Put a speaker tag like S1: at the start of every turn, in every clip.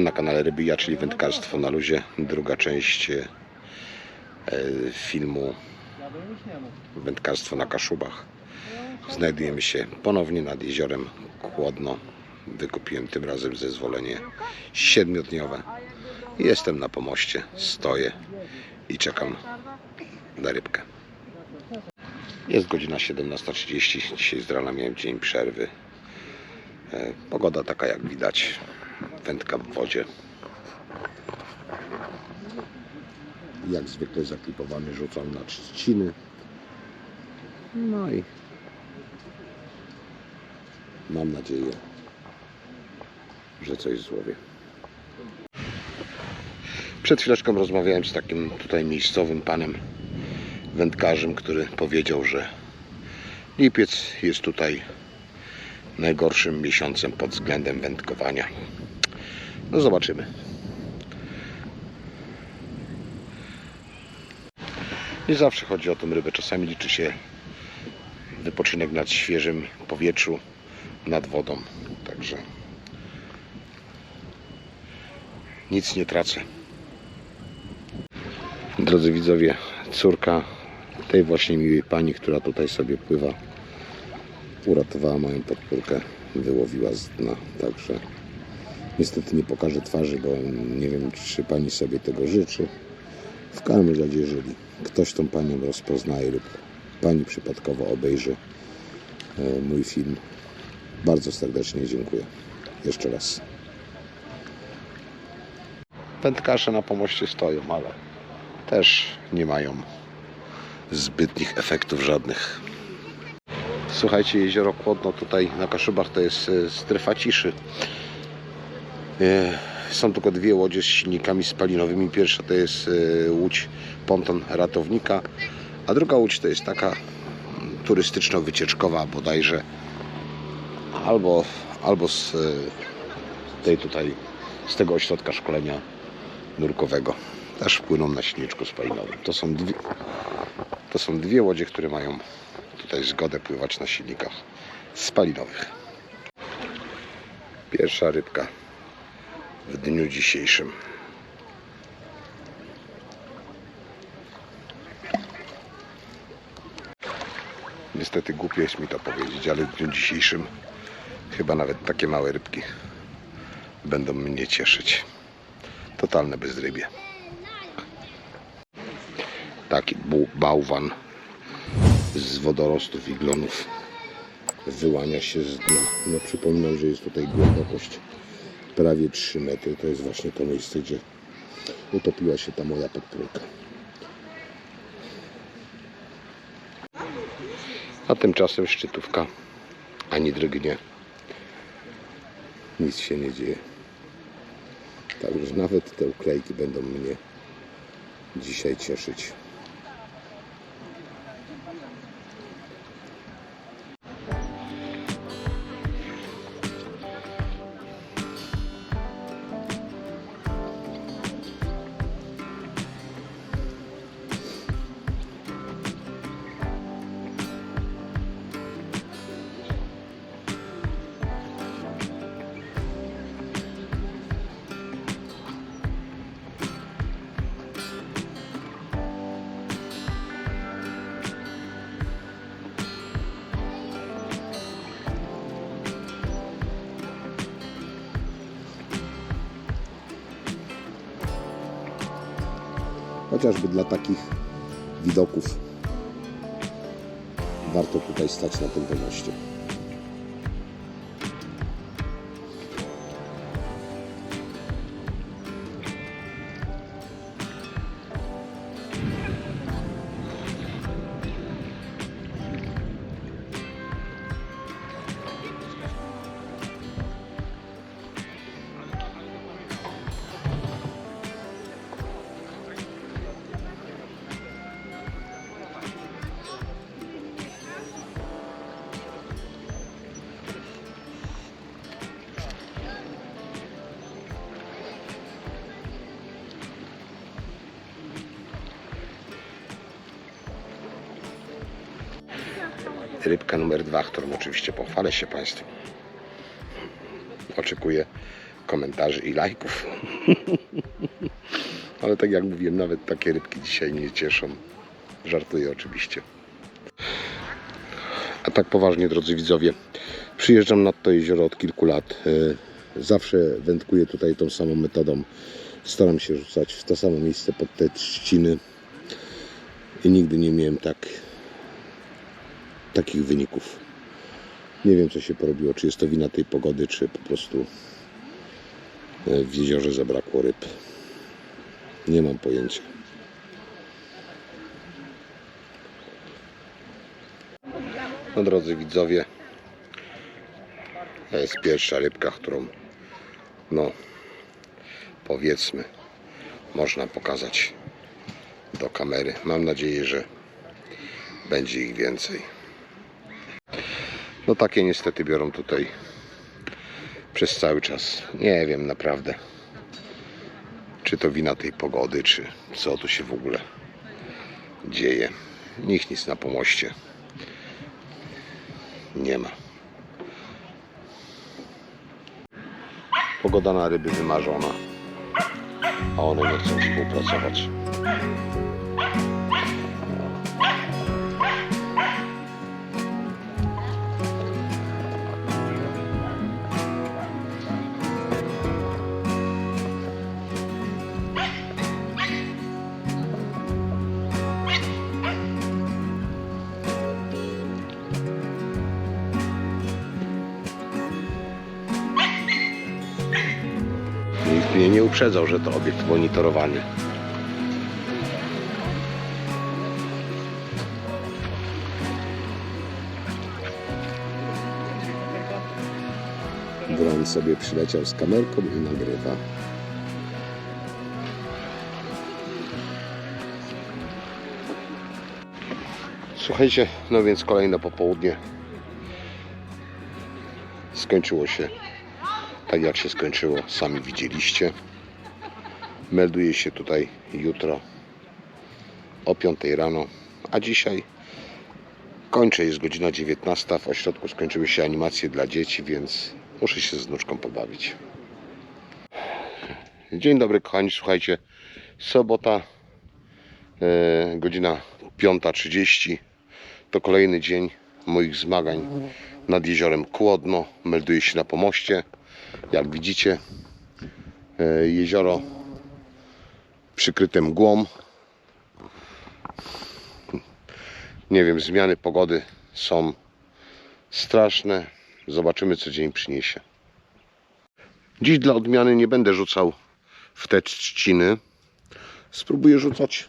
S1: Witam na kanale Rybija, czyli wędkarstwo na luzie. Druga część e, filmu Wędkarstwo na Kaszubach. Znajdujemy się ponownie nad jeziorem Kłodno. Wykupiłem tym razem zezwolenie siedmiodniowe. Jestem na pomoście, stoję i czekam na rybkę. Jest godzina 17.30. Dzisiaj z rana miałem dzień przerwy. E, Pogoda taka jak widać. Wędka w wodzie. Jak zwykle zaklipowany rzucam na trzciny. No i mam nadzieję, że coś złowię. Przed chwileczką rozmawiałem z takim tutaj miejscowym panem wędkarzem, który powiedział, że lipiec jest tutaj najgorszym miesiącem pod względem wędkowania. No zobaczymy. Nie zawsze chodzi o tą rybę. Czasami liczy się wypoczynek nad świeżym powietrzu, nad wodą. Także nic nie tracę. Drodzy widzowie, córka tej właśnie miłej pani, która tutaj sobie pływa, uratowała moją podpórkę, wyłowiła z dna. Także niestety nie pokażę twarzy, bo nie wiem, czy pani sobie tego życzy. W każdym razie, jeżeli ktoś tą panią rozpoznaje lub pani przypadkowo obejrzy e, mój film, bardzo serdecznie dziękuję. Jeszcze raz. Wędkarze na pomoście stoją, ale też nie mają zbytnich efektów żadnych. Słuchajcie, jezioro Kłodno tutaj na Kaszubach to jest e, strefa ciszy. E, Są tylko dwie łodzie z silnikami spalinowymi. Pierwsza to jest e, łódź ponton ratownika, a druga łódź to jest taka turystyczno-wycieczkowa bodajże albo, albo z e, tej tutaj z tego ośrodka szkolenia nurkowego. Też płyną na silniczku spalinowym. To są dwie, to są dwie łodzie, które mają tutaj zgodę pływać na silnikach spalinowych. Pierwsza rybka w dniu dzisiejszym. Niestety głupio jest mi to powiedzieć, ale w dniu dzisiejszym chyba nawet takie małe rybki będą mnie cieszyć. Totalne bezrybie. Taki bałwan z wodorostów i glonów wyłania się z dna. No przypominam, że jest tutaj głębokość prawie 3 metry. To jest właśnie to miejsce, gdzie utopiła się ta moja podpórka. A tymczasem szczytówka ani drgnie. Nic się nie dzieje. Także nawet te uklejki będą mnie dzisiaj cieszyć. Chociażby dla takich widoków warto tutaj stać na tym pomoście. Rybka numer dwa, którą oczywiście pochwalę się Państwu. Oczekuję komentarzy i lajków. Ale tak jak mówiłem, nawet takie rybki dzisiaj mnie cieszą. Żartuję oczywiście. A tak poważnie, drodzy widzowie, przyjeżdżam nad to jezioro od kilku lat. E, Zawsze wędkuję tutaj tą samą metodą. Staram się rzucać w to samo miejsce pod te trzciny. I nigdy nie miałem tak, takich wyników. Nie wiem, co się porobiło. Czy jest to wina tej pogody, czy po prostu e, w jeziorze zabrakło ryb. Nie mam pojęcia. No drodzy widzowie, to jest pierwsza rybka, którą no powiedzmy można pokazać do kamery. Mam nadzieję, że będzie ich więcej. No takie niestety biorą tutaj przez cały czas. Nie wiem naprawdę, czy to wina tej pogody, czy co tu się w ogóle dzieje. Nikt nic na pomoście nie ma. Pogoda na ryby wymarzona, a one nie chcą współpracować. Nie uprzedzał, że to obiekt monitorowany. Wron sobie przyleciał z kamerką i nagrywa. Słuchajcie, no więc kolejne popołudnie skończyło się tak jak się skończyło, sami widzieliście. Melduje się tutaj jutro o 5 rano, a dzisiaj kończę, jest godzina 19. W ośrodku skończyły się animacje dla dzieci, więc muszę się z wnuczką pobawić. Dzień dobry kochani, słuchajcie, sobota, e, godzina 5.30. To kolejny dzień moich zmagań nad jeziorem Kłodno. Melduję się na pomoście. Jak widzicie, e, jezioro przykryte mgłą. Nie wiem, zmiany pogody są straszne. Zobaczymy, co dzień przyniesie. Dziś dla odmiany nie będę rzucał w te trzciny. Spróbuję rzucać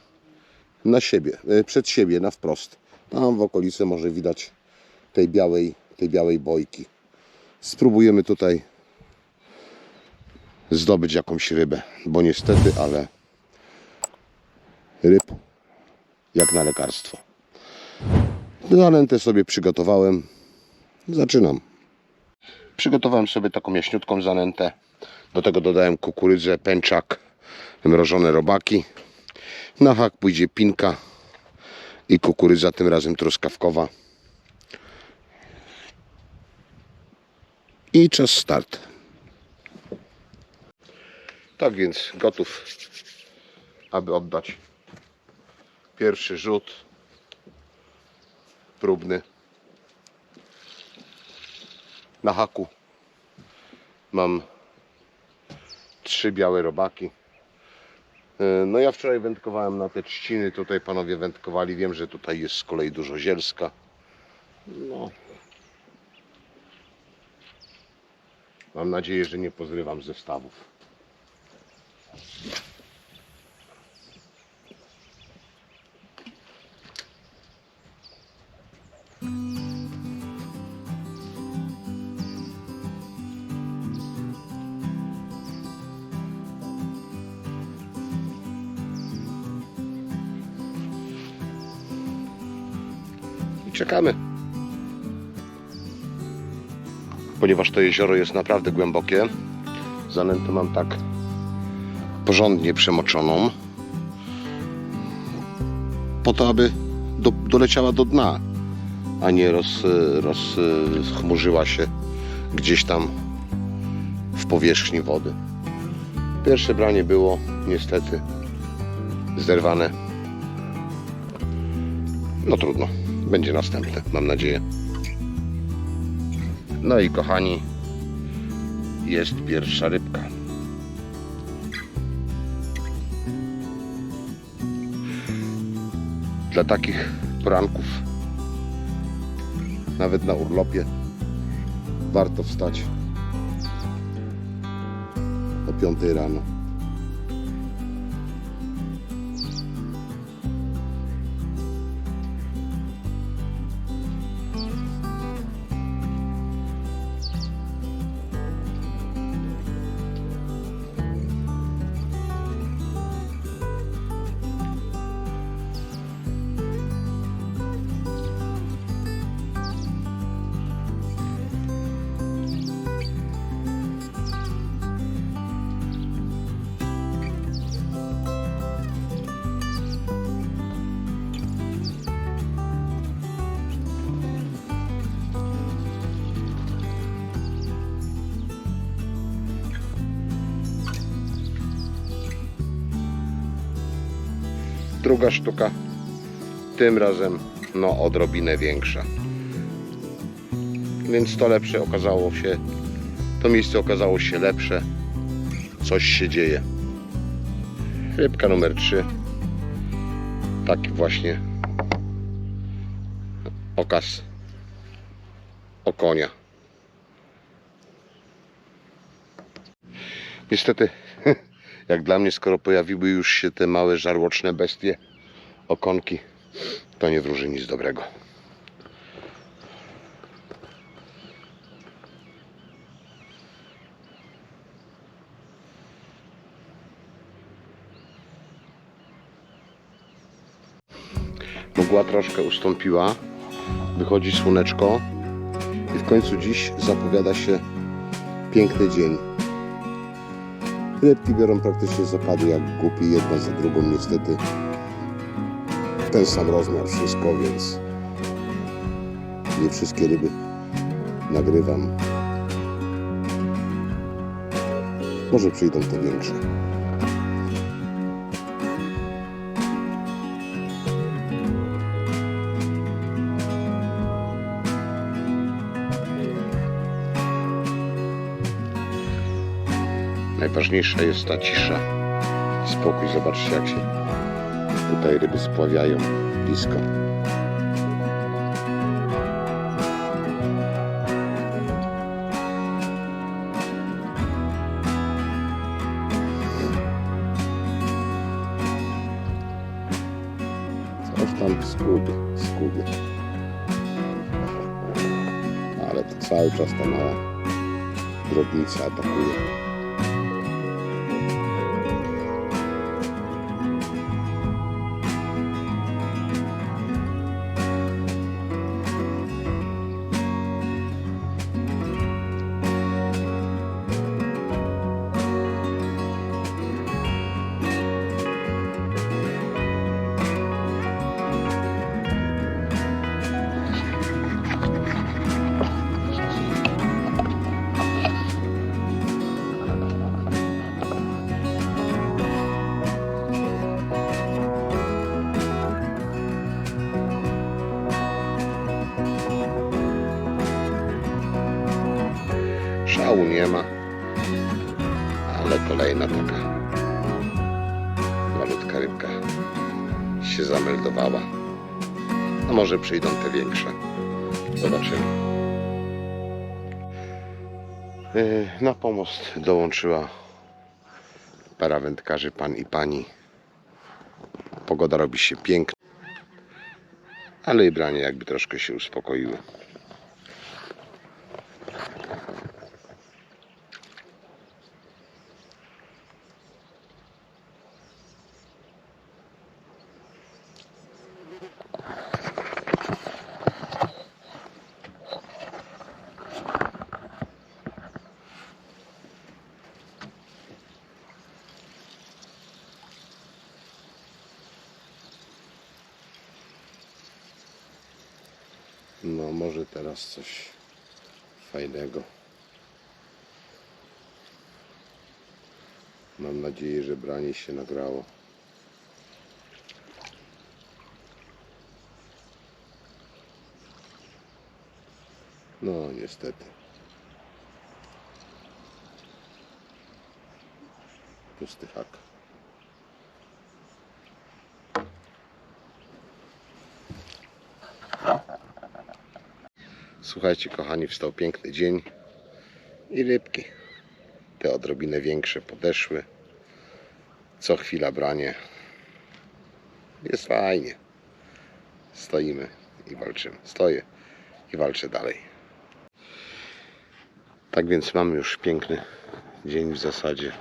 S1: na siebie, e, przed siebie, na wprost. Tam w okolicy może widać tej białej, tej białej bojki. Spróbujemy tutaj zdobyć jakąś rybę, bo niestety, ale ryb jak na lekarstwo. Zanętę sobie przygotowałem. Zaczynam. Przygotowałem sobie taką jaśniutką zanętę. Do tego dodałem kukurydzę, pęczak, mrożone robaki. Na hak pójdzie pinka i kukurydza, tym razem truskawkowa. I czas start. Tak więc gotów, aby oddać pierwszy rzut próbny. Na haku mam trzy białe robaki. E, No ja wczoraj wędkowałem na te trzciny, tutaj panowie wędkowali. Wiem, że tutaj jest z kolei dużo zielska. No. Mam nadzieję, że nie pozrywam zestawów. Czekamy. Ponieważ to jezioro jest naprawdę głębokie, zanętę mam tak porządnie przemoczoną po to, aby do, doleciała do dna, a nie roz, rozchmurzyła się gdzieś tam w powierzchni wody. Pierwsze branie było niestety zerwane. No trudno, będzie następne, mam nadzieję. No i kochani, jest pierwsza rybka. Dla takich poranków, nawet na urlopie, warto wstać o 5 rano. Druga sztuka, tym razem no odrobinę większa. Więc to lepsze okazało się, to miejsce okazało się lepsze. Coś się dzieje. Rybka numer 3. Taki właśnie okaz okonia. Niestety, jak dla mnie, skoro pojawiły już się te małe żarłoczne bestie, okonki, to nie wróży nic dobrego. Mgła troszkę ustąpiła, wychodzi słoneczko i w końcu dziś zapowiada się piękny dzień. Rybki biorą praktycznie zapady jak głupie, jedna za drugą niestety. Ten sam rozmiar, wszystko, więc nie wszystkie ryby nagrywam. Może przyjdą te większe. Najważniejsza jest ta cisza, spokój. Zobaczcie, jak się tutaj ryby spławiają blisko. Coś tam skubie, skubie. Ale to cały czas ta mała drobnica atakuje. Przyjdą te większe. Zobaczymy. Yy, Na pomost dołączyła para wędkarzy, pan i pani. Pogoda robi się piękna, ale i branie jakby troszkę się uspokoiły. No może teraz coś fajnego. Mam nadzieję, że branie się nagrało. No, niestety. Pusty hak. Słuchajcie, kochani, wstał piękny dzień i rybki. Te odrobinę większe podeszły. Co chwila branie. Jest fajnie. Stoimy i walczymy. Stoję i walczę dalej. Tak więc mamy już piękny dzień w zasadzie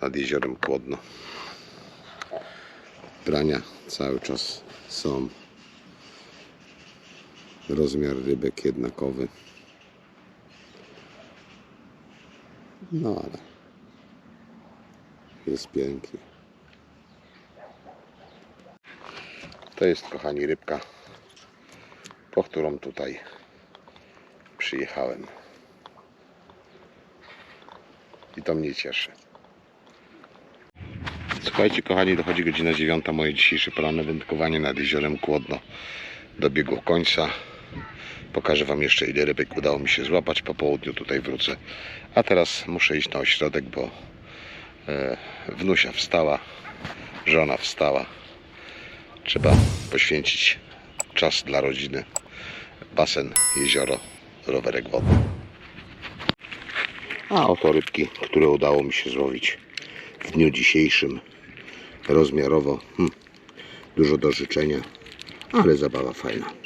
S1: nad jeziorem Kłodno. Brania cały czas są. Rozmiar rybek jednakowy. No ale jest pięknie. To jest, kochani, rybka, po którą tutaj przyjechałem. I to mnie cieszy. Słuchajcie, kochani, dochodzi godzina dziewiąta. Moje dzisiejsze poranne wędkowanie nad jeziorem Kłodno dobiegło końca. Pokażę Wam jeszcze, ile rybek udało mi się złapać. Po południu tutaj wrócę. A teraz muszę iść na ośrodek, bo e, wnusia wstała, żona wstała. Trzeba poświęcić czas dla rodziny. Basen, jezioro, rowerek wodny. A oto rybki, które udało mi się złowić w dniu dzisiejszym. Rozmiarowo hmm, dużo do życzenia, ale zabawa fajna.